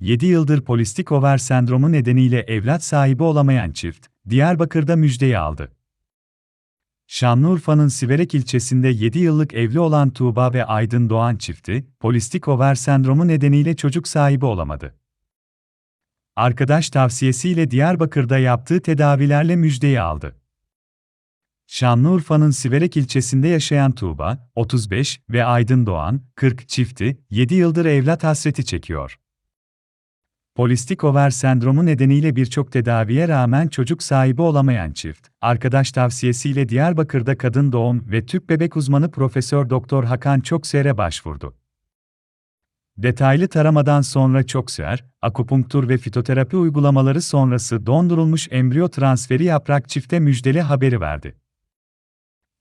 7 yıldır polistik over sendromu nedeniyle evlat sahibi olamayan çift, Diyarbakır'da müjdeyi aldı. Şanlıurfa'nın Siverek ilçesinde 7 yıllık evli olan Tuğba ve Aydın Doğan çifti, polistik over sendromu nedeniyle çocuk sahibi olamadı. Arkadaş tavsiyesiyle Diyarbakır'da yaptığı tedavilerle müjdeyi aldı. Şanlıurfa'nın Siverek ilçesinde yaşayan Tuğba, 35 ve Aydın Doğan, 40 çifti, 7 yıldır evlat hasreti çekiyor. Polistik over sendromu nedeniyle birçok tedaviye rağmen çocuk sahibi olamayan çift, arkadaş tavsiyesiyle Diyarbakır'da kadın doğum ve tüp bebek uzmanı Profesör Doktor Hakan Çokser'e başvurdu. Detaylı taramadan sonra Çokser, akupunktur ve fitoterapi uygulamaları sonrası dondurulmuş embriyo transferi yaprak çifte müjdeli haberi verdi.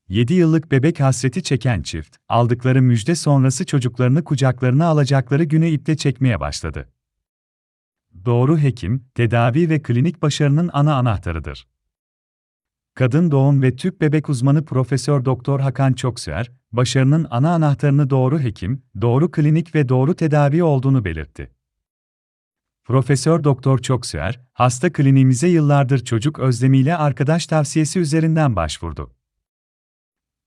7 yıllık bebek hasreti çeken çift, aldıkları müjde sonrası çocuklarını kucaklarına alacakları günü iple çekmeye başladı. Doğru hekim, tedavi ve klinik başarının ana anahtarıdır. Kadın doğum ve tüp bebek uzmanı Profesör Doktor Hakan Çokser, başarının ana anahtarını doğru hekim, doğru klinik ve doğru tedavi olduğunu belirtti. Profesör Doktor Çokser, hasta kliniğimize yıllardır çocuk özlemiyle arkadaş tavsiyesi üzerinden başvurdu.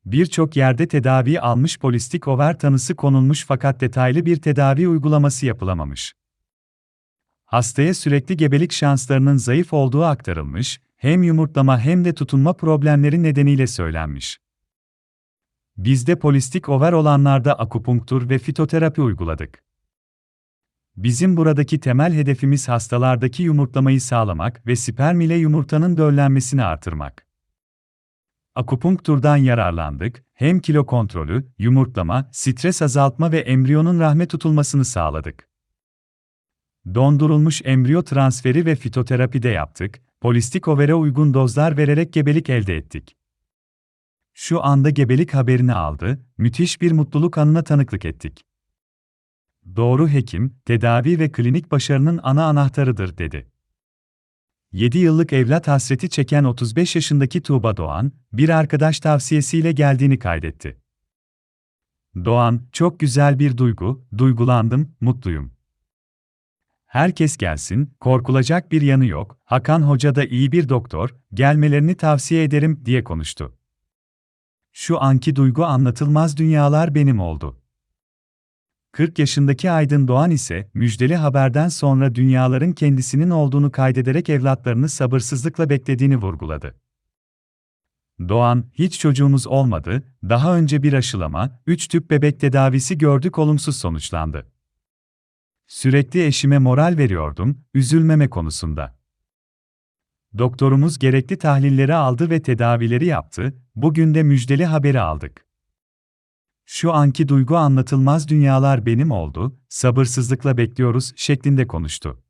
Birçok yerde tedavi almış polistik over tanısı konulmuş fakat detaylı bir tedavi uygulaması yapılamamış. Hastaya sürekli gebelik şanslarının zayıf olduğu aktarılmış, hem yumurtlama hem de tutunma problemleri nedeniyle söylenmiş. Bizde polistik over olanlarda akupunktur ve fitoterapi uyguladık. Bizim buradaki temel hedefimiz hastalardaki yumurtlamayı sağlamak ve sperm ile yumurtanın döllenmesini artırmak. Akupunkturdan yararlandık, hem kilo kontrolü, yumurtlama, stres azaltma ve embriyonun rahme tutulmasını sağladık. Dondurulmuş embriyo transferi ve fitoterapi de yaptık, polistik overe uygun dozlar vererek gebelik elde ettik. Şu anda gebelik haberini aldı, müthiş bir mutluluk anına tanıklık ettik. Doğru hekim, tedavi ve klinik başarının ana anahtarıdır dedi. 7 yıllık evlat hasreti çeken 35 yaşındaki Tuğba Doğan, bir arkadaş tavsiyesiyle geldiğini kaydetti. Doğan, çok güzel bir duygu, duygulandım, mutluyum. Herkes gelsin, korkulacak bir yanı yok, Hakan Hoca da iyi bir doktor, gelmelerini tavsiye ederim diye konuştu. Şu anki duygu anlatılmaz dünyalar benim oldu. 40 yaşındaki Aydın Doğan ise müjdeli haberden sonra dünyaların kendisinin olduğunu kaydederek evlatlarını sabırsızlıkla beklediğini vurguladı. Doğan, hiç çocuğumuz olmadı, daha önce bir aşılama, 3 tüp bebek tedavisi gördük olumsuz sonuçlandı. Sürekli eşime moral veriyordum, üzülmeme konusunda. Doktorumuz gerekli tahlilleri aldı ve tedavileri yaptı, bugün de müjdeli haberi aldık. Şu anki duygu anlatılmaz dünyalar benim oldu, sabırsızlıkla bekliyoruz şeklinde konuştu.